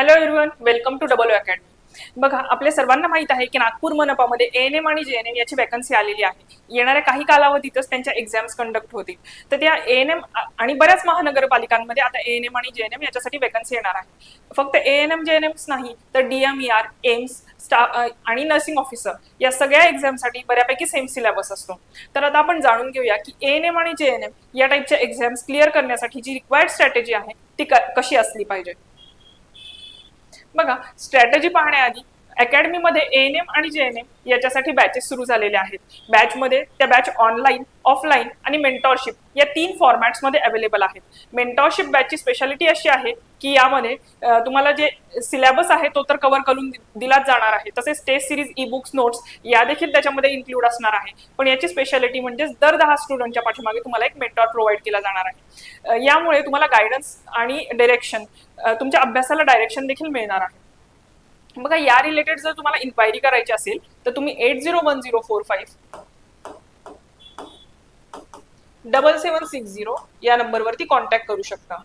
Hello everyone welcome to double academy बघा आपल्या सर्वांना माहीत आहे की नागपूर मनपामध्ये एन एम आणि जे एन एम याची वॅकन्सी आलेली आहे. येणाऱ्या काही कालावधीतच त्यांच्या एक्झाम्स कंडक्ट होतील. तर त्या एन एम आणि बऱ्याच महानगरपालिकांमध्ये आता एन एम आणि जे एन एम याच्यासाठी वॅकन्सी येणार आहे. फक्त A N M G N M's नाही तर डीएमईआर एम्स स्टा आणि नर्सिंग ऑफिसर या सगळ्या एक्झामसाठी बऱ्यापैकी सेम सिलेबस असतो. तर आता आपण जाणून घेऊया की ए एन एम आणि जे एन एम या टाईपच्या एक्झाम्स क्लिअर करण्यासाठी जी रिक्वायर्ड स्ट्रॅटेजी आहे ती कशी असली पाहिजे? बघा स्ट्रॅटेजी पाहण्याआधी अकॅडमीमध्ये एन एम आणि जे एन एम याच्यासाठी बॅचेस सुरू झालेले आहेत. बॅचमध्ये त्या बॅच ऑनलाईन ऑफलाईन आणि मेंटॉरशिप या तीन फॉर्मॅट्समध्ये अवेलेबल आहेत. मेंटॉरशिप बॅचची स्पेशालिटी अशी आहे की यामध्ये तुम्हाला जे सिलेबस आहे तो तर कव्हर करून दिलाच जाणार आहे. तसेच test series e books notes या देखील त्याच्यामध्ये इन्क्लूड असणार आहे. पण याची स्पेशालिटी म्हणजे दर दहा स्टुडंटच्या पाठीमागे तुम्हाला एक मेंटॉर प्रोव्हाइड केला जाणार आहे. यामुळे तुम्हाला गायडन्स आणि डिरेक्शन तुमच्या अभ्यासाला डायरेक्शन देखील मिळणार आहे. बघा या रिलेटेड जर तुम्हाला इन्क्वायरी करायची असेल तर तुम्ही eight zero one zero four five double seven six zero या नंबरवरती कॉन्टॅक्ट करू शकता.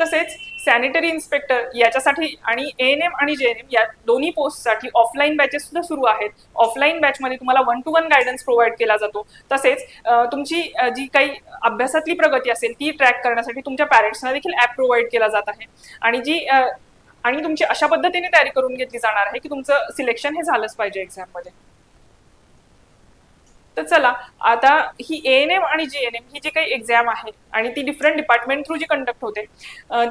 तसेच सॅनिटरी इन्स्पेक्टर याच्यासाठी आणि एन एम आणि जे एन एम या दोन्ही पोस्टसाठी ऑफलाईन बॅचेस सुद्धा सुरू आहेत. ऑफलाईन बॅचमध्ये तुम्हाला one to one guidance provide केला जातो. तसेच तुमची जी काही अभ्यासातली प्रगती असेल ती ट्रॅक करण्यासाठी तुमच्या पॅरेंट्सना देखील ॲप प्रोव्हाइड केला जात आहे. आणि जी आणि तुमची अशा पद्धतीने तयारी करून घेतली जाणार आहे की तुमचं सिलेक्शन हे झालंच पाहिजे एक्झाममध्ये तर चला आता ही ए एन एम आणि जी एन एम ही जी काही एक्झाम आहे आणि ती डिफरंट डिपार्टमेंट थ्रू जी कंडक्ट होते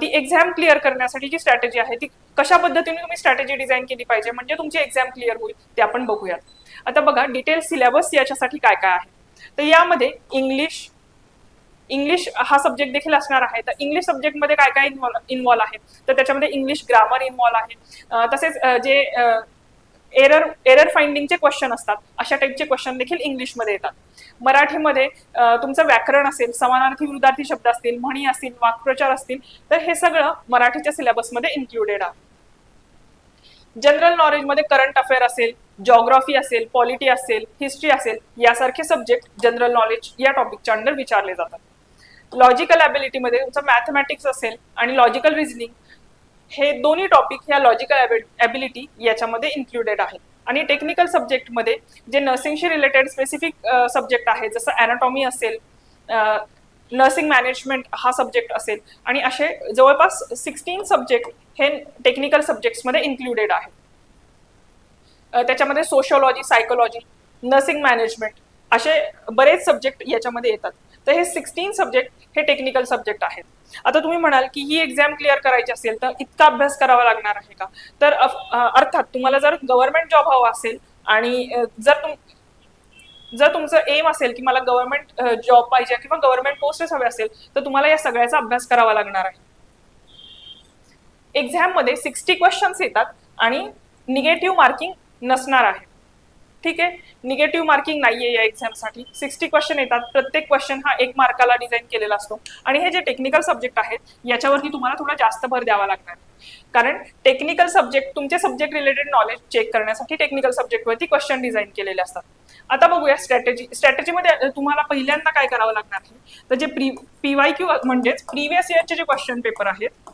ती एक्झाम क्लिअर करण्यासाठी जी स्ट्रॅटेजी आहे ती कशा पद्धतीने तुम्ही स्ट्रॅटेजी डिझाईन केली पाहिजे म्हणजे तुमची एक्झाम क्लिअर होईल ते आपण बघूयात. आता बघा डिटेल सिलेबस याच्यासाठी काय काय आहे? तर यामध्ये इंग्लिश इंग्लिश हा सब्जेक्ट देखील असणार आहे. तर इंग्लिश सब्जेक्टमध्ये काय काय इन्वॉल्व आहे? तर त्याच्यामध्ये इंग्लिश ग्रामर इन्वॉल्व आहे. तसेच जे एरर एरर फाइंडिंगचे क्वेश्चन असतात अशा टाईपचे क्वेश्चन देखील इंग्लिशमध्ये येतात. मराठीमध्ये तुमचं व्याकरण असेल समानार्थी विरुद्धार्थी शब्द असतील म्हणी असतील वाक्प्रचार असतील तर हे सगळं मराठीच्या सिलेबसमध्ये इन्क्लुडेड आहे. जनरल नॉलेजमध्ये करंट अफेअर असेल जॉग्राफी असेल पॉलिटी असेल हिस्ट्री असेल यासारखे सब्जेक्ट जनरल नॉलेज या टॉपिकच्या अंडर विचारले जातात. लॉजिकल ॲबिलिटीमध्ये तुमचं मॅथमॅटिक्स असेल आणि लॉजिकल रिझनिंग हे दोन्ही टॉपिक ह्या लॉजिकल ॲबिलिटी याच्यामध्ये इन्क्लुडेड आहेत आणि टेक्निकल सब्जेक्टमध्ये जे नर्सिंगशी रिलेटेड स्पेसिफिक सब्जेक्ट आहे जसं अॅनाटॉमी असेल नर्सिंग मॅनेजमेंट हा सब्जेक्ट असेल आणि असे जवळपास सिक्स्टीन सब्जेक्ट हे टेक्निकल सब्जेक्ट्समध्ये इन्क्लुडेड आहेत त्याच्यामध्ये सोशोलॉजी सायकोलॉजी नर्सिंग मॅनेजमेंट असे बरेच सब्जेक्ट याच्यामध्ये येतात. तर हे सिक्स्टीन सब्जेक्ट हे टेक्निकल सब्जेक्ट आहेत. आता तुम्ही म्हणाल की ही एक्झाम क्लिअर करायची असेल तर इतका अभ्यास करावा लागणार आहे का? तर अर्थात तुम्हाला जर गव्हर्नमेंट जॉब हवा असेल आणि जर तुम जर तुमचं एम असेल की मला गव्हर्नमेंट जॉब पाहिजे किंवा गव्हर्नमेंट पोस्टच हवे असेल तर तुम्हाला या सगळ्याचा अभ्यास करावा लागणार आहे. एक्झाममध्ये सिक्स्टी क्वेश्चन्स येतात आणि निगेटिव्ह मार्किंग नसणार आहे. ठीक आहे? निगेटिव्ह मार्किंग नाहीये या एक्झामसाठी सिक्स्टी क्वेश्चन येतात. प्रत्येक क्वेश्चन हा एक मार्काला डिझाईन केलेला असतो. आणि हे जे टेक्निकल सब्जेक्ट आहेत याच्यावरती तुम्हाला थोडा जास्त भर द्यावा लागणार कारण टेक्निकल सब्जेक्ट तुमचे सब्जेक्ट रिलेटेड नॉलेज चेक करण्यासाठी टेक्निकल सब्जेक्टवरती क्वेश्चन डिझाईन केलेले असतात. आता बघूया स्ट्रॅटेजी स्ट्रॅटेजीमध्ये तुम्हाला पहिल्यांदा काय करावं लागणार आहे? तर जे प्री पीवाय क्यू म्हणजेच प्रिव्हियस इयरचे जे क्वेश्चन पेपर आहेत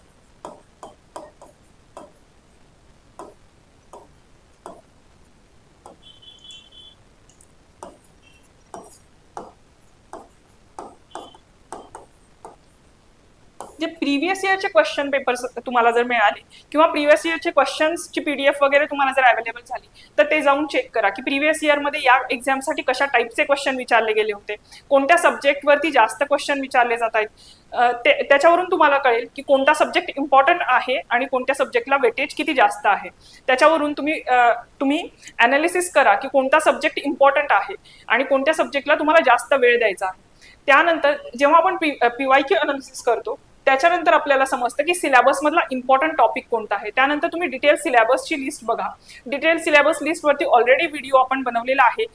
जे प्रिव्हियस इयरचे क्वेश्चन पेपर्स तुम्हाला जर मिळाले किंवा प्रिव्हियस इयरचे क्वेश्चन्सची पीडीएफ वगैरे तुम्हाला जर अवेलेबल झाली तर ते जाऊन चेक करा की प्रिव्हियस इयरमध्ये या एक्झामसाठी कशा टाईपचे क्वेश्चन विचारले गेले होते कोणत्या सब्जेक्टवरती जास्त क्वेश्चन विचारले जात आहेत ते त्याच्यावरून तुम्हाला कळेल की कोणता सब्जेक्ट इम्पॉर्टंट आहे आणि कोणत्या सब्जेक्टला वेटेज किती जास्त आहे. त्याच्यावरून तुम्ही तुम्ही अनालिसिस करा की कोणता सब्जेक्ट इम्पॉर्टंट आहे आणि कोणत्या सब्जेक्टला तुम्हाला जास्त वेळ द्यायचा आहे. त्यानंतर जेव्हा आपण पी पीवाय क्यू अनालिसिस करतो त्याच्यानंतर आपल्याला समजतं की सिलेबस मधला इम्पॉर्टंट टॉपिक कोणता आहे. त्यानंतर तुम्ही डिटेल सिलेबसची लिस्ट बघा. डिटेल सिलेबस लिस्टवरती ऑलरेडी व्हिडिओ आपण बनवलेला आहे.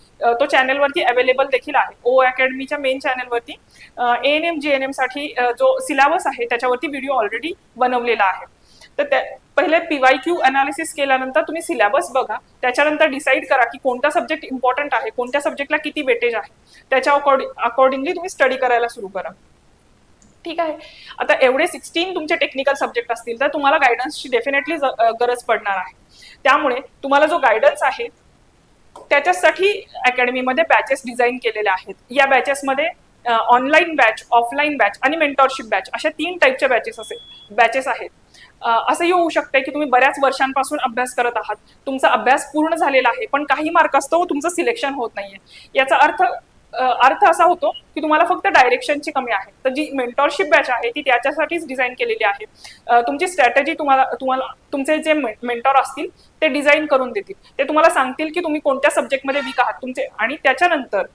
तो चॅनलवरती अवेलेबल देखील आहे. ओ अकॅडमीच्या मेन चॅनलवरती A N M G N एमसाठी जो सिलेबस आहे त्याच्यावरती व्हिडिओ ऑलरेडी बनवलेला आहे. तर त्या पहिले पीवाय क्यू अनालिसिस केल्यानंतर तुम्ही सिलेबस बघा. त्याच्यानंतर डिसाईड करा की कोणता सब्जेक्ट इम्पॉर्टंट आहे कोणत्या सब्जेक्टला किती वेटेज आहे. त्याच्या अकॉर्डिंगली तुम्ही स्टडी करायला सुरू करा. ठीक आहे. आता एवढे सिक्स्टीन तुमचे टेक्निकल सब्जेक्ट असतील तर तुम्हाला गायडन्सची डेफिनेटली गरज पडणार आहे. त्यामुळे तुम्हाला जो गायडन्स आहे त्याच्यासाठी अकॅडमीमध्ये बॅचेस डिझाईन केलेल्या आहेत. या बॅचेसमध्ये ऑनलाईन बॅच ऑफलाईन बॅच आणि मेंटॉरशिप बॅच अशा तीन टाईपच्या बॅचेस असे बॅचेस आहेत. असंही होऊ शकतंय की तुम्ही बऱ्याच वर्षांपासून अभ्यास करत आहात. तुमचा अभ्यास पूर्ण झालेला आहे पण काही मार्क असतो तुमचं सिलेक्शन होत नाहीये. याचा अर्थ अर्थ असा होतो की तुम्हाला फक्त डायरेक्शनची कमी आहे. तर जी मेंटॉरशिप बॅच आहे ती त्याच्यासाठीच डिझाईन केलेली आहे. तुमची स्ट्रॅटेजी तुम्हाला तुम्हाला तुमचे जे मेंटॉर असतील ते डिझाईन करून देतील. ते तुम्हाला सांगतील की तुम्ही कोणत्या सब्जेक्टमध्ये वीक आहात. तुमचे आणि त्याच्यानंतर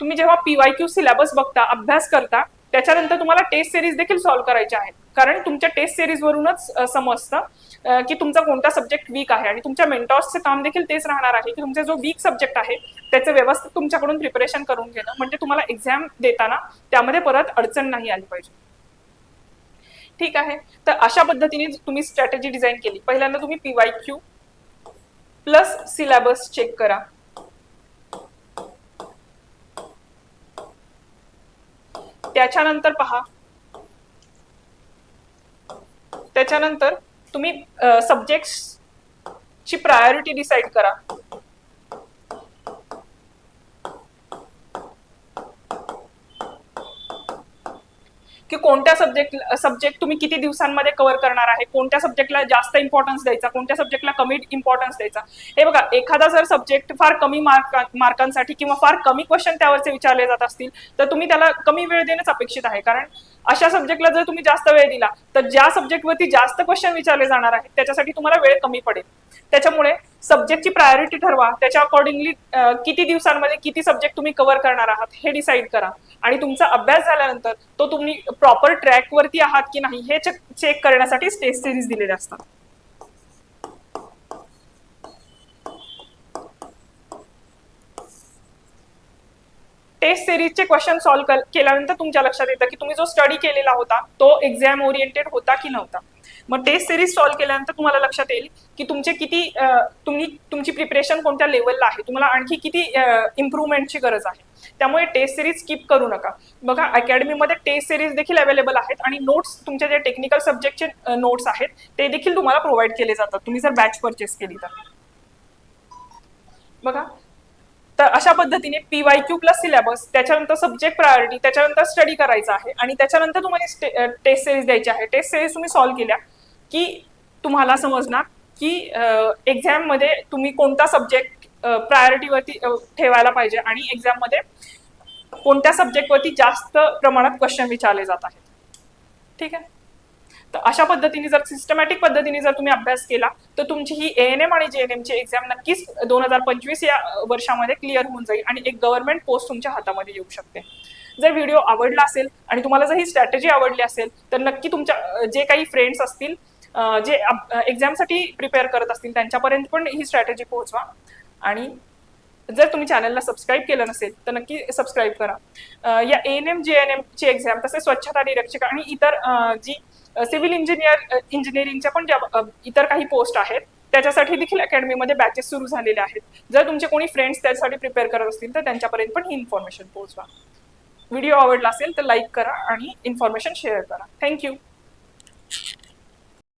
तुम्ही जेव्हा पीवाय क्यू सिलेबस बघता अभ्यास करता त्याच्यानंतर तुम्हाला टेस्ट सिरीज देखील सॉल्व्ह करायच्या आहेत. कारण तुमच्या टेस्ट सिरीज वरूनच समजतं की तुमचा कोणता सब्जेक्ट वीक आहे आणि तुमच्या मेंटॉर्सचं काम देखील तेच राहणार आहे की तुमचा जो वीक सब्जेक्ट आहे त्याचं व्यवस्थित तुमच्याकडून प्रिपरेशन करून घेणं म्हणजे तुम्हाला एक्झाम देताना त्यामध्ये परत अडचण नाही आली पाहिजे. ठीक आहे? तर अशा पद्धतीने तुम्ही स्ट्रॅटेजी डिझाईन केली. पहिल्यांदा तुम्ही P Y Q plus syllabus check करा. त्याच्यानंतर पहा त्याच्यानंतर तुम्ही सब्जेक्ट ची प्रायोरिटी डिसाईड करा. की कोणत्या सब्जेक्ट सब्जेक्ट तुम्ही किती दिवसांमध्ये कव्हर करणार आहे? कोणत्या सब्जेक्टला जास्त इम्पॉर्टन्स द्यायचा? कोणत्या सब्जेक्टला कमी इम्पॉर्टन्स द्यायचा? हे बघा एखादा जर सब्जेक्ट फार कमी मार्क मार्कांसाठी किंवा फार कमी क्वेश्चन त्यावरचे विचारले जात असतील तर तुम्ही त्याला कमी वेळ देणंच अपेक्षित आहे. कारण अशा सब्जेक्टला जर तुम्ही जास्त वेळ दिला तर ज्या सब्जेक्टवरती जास्त क्वेश्चन विचारले जाणार आहेत त्याच्यासाठी तुम्हाला वेळ कमी पडेल. त्याच्यामुळे सब्जेक्टची प्रायोरिटी ठरवा. त्याच्या अकॉर्डिंगली किती दिवसांमध्ये किती सब्जेक्ट तुम्ही कव्हर करणार आहात हे डिसाईड करा. आणि तुमचा अभ्यास झाल्यानंतर तो तुम्ही प्रॉपर ट्रॅकवरती आहात की नाही हे चेक करण्यासाठी टेस्ट सिरीज दिलेले असतात. टेस्ट सिरीजचे क्वेश्चन सॉल्व्ह केल्यानंतर तुमच्या लक्षात येतं की तुम्ही जो स्टडी केलेला होता तो एक्झाम ओरिएंटेड होता की नव्हता? मग टेस्ट सिरीज सॉल्व्ह केल्यानंतर तुम्हाला लक्षात येईल की तुमचे किती तुम्ही तुमची प्रिपरेशन कोणत्या लेवलला आहे? तुम्हाला आणखी किती इम्प्रूव्हमेंटची गरज आहे? त्यामुळे टेस्ट सिरीज स्किप करू नका. बघा अकॅडमीमध्ये टेस्ट सिरीज देखील अवेलेबल आहेत आणि नोट्स तुमचे जे टेक्निकल सब्जेक्टचे नोट्स आहेत ते देखील तुम्हाला प्रोव्हाइड केले जातात. तुम्ही जर बॅच परचेस केली तर. बघा तर अशा पद्धतीने P Y Q plus syllabus त्याच्यानंतर सब्जेक्ट प्रायोरिटी त्याच्यानंतर स्टडी करायचा आहे आणि त्याच्यानंतर तुम्हाला टेस्ट सिरीज द्यायची आहे. टेस्ट सिरीज तुम्ही सॉल्व्ह केल्या की तुम्हाला समजणार की एक्झाममध्ये तुम्ही कोणता सब्जेक्ट प्रायोरिटीवरती ठेवायला पाहिजे आणि एक्झाममध्ये कोणत्या सब्जेक्टवरती जास्त प्रमाणात क्वेश्चन विचारले जात आहेत. ठीक आहे? तर अशा पद्धतीने जर सिस्टमॅटिक पद्धतीने जर तुम्ही अभ्यास केला तर तुमची ही ए एन एम आणि जे एन एमची एक्झाम नक्कीच दोन हजार पंचवीस या वर्षामध्ये क्लिअर होऊन जाईल आणि एक गव्हर्नमेंट पोस्ट तुमच्या हातामध्ये येऊ शकते. जर व्हिडिओ आवडला असेल आणि तुम्हाला जर ही स्ट्रॅटेजी आवडली असेल तर नक्की तुमच्या जे काही फ्रेंड्स असतील जे एक्झामसाठी प्रिपेअर करत असतील त्यांच्यापर्यंत पण ही स्ट्रॅटेजी पोहोचवा. आणि जर तुम्ही चॅनलला सबस्क्राईब केलं नसेल तर नक्की सबस्क्राईब करा. या एन एम जे एन एमची एक्झाम तसेच स्वच्छता निरीक्षक आणि इतर जी सिव्हिल इंजिनियर इंजिनिअरिंगच्या पण ज्या इतर काही पोस्ट आहेत त्याच्यासाठी देखील अकॅडमीमध्ये बॅचेस सुरू झालेले आहेत. जर तुमचे कोणी फ्रेंड्स त्यासाठी प्रिपेअर करत असतील तर त्यांच्यापर्यंत पण ही इन्फॉर्मेशन पोहोचवा. व्हिडिओ आवडला असेल तर लाईक करा आणि इन्फॉर्मेशन शेअर करा. थँक्यू